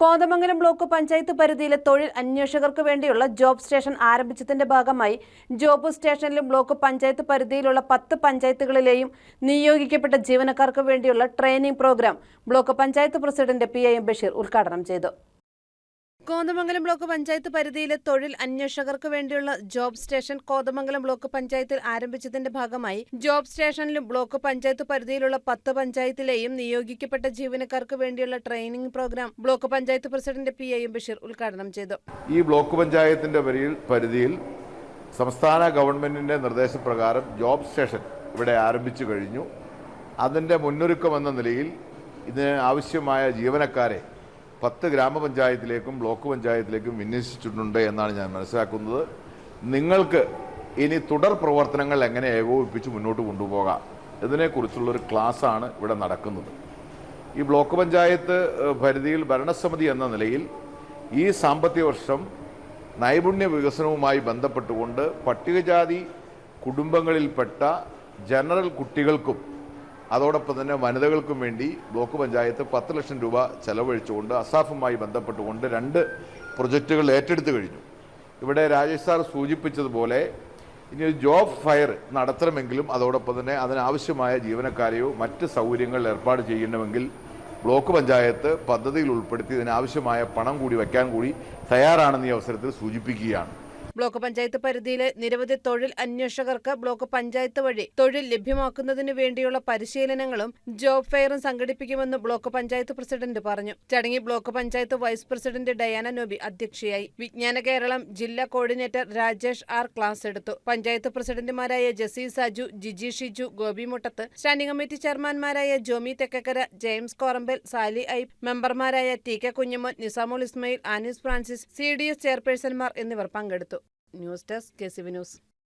Kothamangalam block panchayat പരിധിയിലെ തൊഴിൽ അന്വേഷകർക്ക് വേണ്ടിയുള്ള ജോബ് സ്റ്റേഷൻ ആരംഭിച്ചതിന്റെ ഭാഗമായി ജോബ് സ്റ്റേഷനിലും ബ്ലോക്ക് പഞ്ചായത്ത് പരിധിയിലുള്ള പത്ത് പഞ്ചായത്തുകളിലെയും നിയോഗിക്കപ്പെട്ട ജീവനക്കാർക്ക് വേണ്ടിയുള്ള training programme block panchayat president P A Basheer ഉദ്ഘാടനം ചെയ്തു. കോതമംഗലം ബ്ലോക്ക് പഞ്ചായത്ത് പരിധിയിലെ തൊഴിൽ അന്വേഷകർക്ക് വേണ്ടിയുള്ള ജോബ് സ്റ്റേഷൻ കോതമംഗലം ബ്ലോക്ക് പഞ്ചായത്തിൽ ആരംഭിച്ചതിന്റെ ഭാഗമായി ജോബ് സ്റ്റേഷനിലും ബ്ലോക്ക് പഞ്ചായത്ത് പരിധിയിലുള്ള പത്ത് പഞ്ചായത്തിലെയും നിയോഗിക്കപ്പെട്ട ജീവനക്കാർക്ക് വേണ്ടിയുള്ള training programme block panchayat president P A Basheer ഉദ്ഘാടനം ചെയ്തു. ഈ ബ്ലോക്ക് പഞ്ചായത്തിന്റെ പരിധിയിൽ സംസ്ഥാന ഗവൺമെന്റിന്റെ നിർദ്ദേശപ്രകാരം ജോബ് സ്റ്റേഷൻ ഇവിടെ ആരംഭിച്ചു കഴിഞ്ഞു. അതിന്റെ മുന്നൊരുക്കം എന്ന നിലയിൽ ഇതിന് ആവശ്യമായ ജീവനക്കാരെ പത്ത് ഗ്രാമപഞ്ചായത്തിലേക്കും ബ്ലോക്ക് പഞ്ചായത്തിലേക്കും വിന്യസിച്ചിട്ടുണ്ട് എന്നാണ് ഞാൻ മനസ്സിലാക്കുന്നത്. നിങ്ങൾക്ക് ഇനി തുടർ പ്രവർത്തനങ്ങൾ എങ്ങനെ ഏകോപിപ്പിച്ച് മുന്നോട്ട് കൊണ്ടുപോകാം? ഇതിനെക്കുറിച്ചുള്ളൊരു ക്ലാസ്സാണ് ഇവിടെ നടക്കുന്നത്. ഈ ബ്ലോക്ക് പഞ്ചായത്ത് പരിധിയിൽ ഭരണസമിതി എന്ന നിലയിൽ ഈ സാമ്പത്തിക വർഷം നൈപുണ്യ വികസനവുമായി ബന്ധപ്പെട്ടുകൊണ്ട് പട്ടികജാതി കുടുംബങ്ങളിൽപ്പെട്ട ജനറൽ കുട്ടികൾക്കും അതോടൊപ്പം തന്നെ വനിതകൾക്കും വേണ്ടി ബ്ലോക്ക് പഞ്ചായത്ത് പത്ത് ലക്ഷം രൂപ ചെലവഴിച്ചുകൊണ്ട് അസാഫുമായി ബന്ധപ്പെട്ടുകൊണ്ട് രണ്ട് പ്രൊജക്റ്റുകൾ ഏറ്റെടുത്തു കഴിഞ്ഞു. ഇവിടെ രാജേഷ് സാർ സൂചിപ്പിച്ചതുപോലെ ഇനി ഒരു ജോബ് ഫയർ നടത്തണമെങ്കിലും അതോടൊപ്പം തന്നെ അതിനാവശ്യമായ ജീവനക്കാരെയോ മറ്റ് സൗകര്യങ്ങൾ ഏർപ്പാട് ചെയ്യണമെങ്കിൽ ബ്ലോക്ക് പഞ്ചായത്ത് പദ്ധതിയിൽ ഉൾപ്പെടുത്തി ഇതിനാവശ്യമായ പണം കൂടി വയ്ക്കാൻ കൂടി തയ്യാറാണെന്ന് ഈ അവസരത്തിൽ സൂചിപ്പിക്കുകയാണ്. ബ്ലോക്ക് പഞ്ചായത്ത് പരിധിയിലെ നിരവധി തൊഴിൽ അന്വേഷകർക്ക് ബ്ലോക്ക് പഞ്ചായത്ത് വഴി തൊഴിൽ ലഭ്യമാക്കുന്നതിന് വേണ്ടിയുള്ള പരിശീലനങ്ങളും ജോബ് ഫെയറും സംഘടിപ്പിക്കുമെന്ന് ബ്ലോക്ക് പഞ്ചായത്ത് പ്രസിഡന്റ് പറഞ്ഞു. ചടങ്ങിൽ block panchayat vice president Diana Noby അധ്യക്ഷയായി. വിജ്ഞാന കേരളം ജില്ലാ കോർഡിനേറ്റർ രാജേഷ് ആർ ക്ലാസ് എടുത്തു. പഞ്ചായത്ത് പ്രസിഡന്റുമാരായ ജസി സാജു ജിജി ഷിജു ഗോപി മുട്ടത്ത് സ്റ്റാൻഡിംഗ് കമ്മിറ്റി ചെയർമാൻമാരായ ജോമി തെക്കക്കര ജെയിംസ് കോറമ്പൽ സാലി ഐബ് മെമ്പർമാരായ T K Kunjumon Nizamul Ismail Anis Francis C D S ചെയർപേഴ്സൺമാർ എന്നിവർ പങ്കെടുത്തു. News desk K C news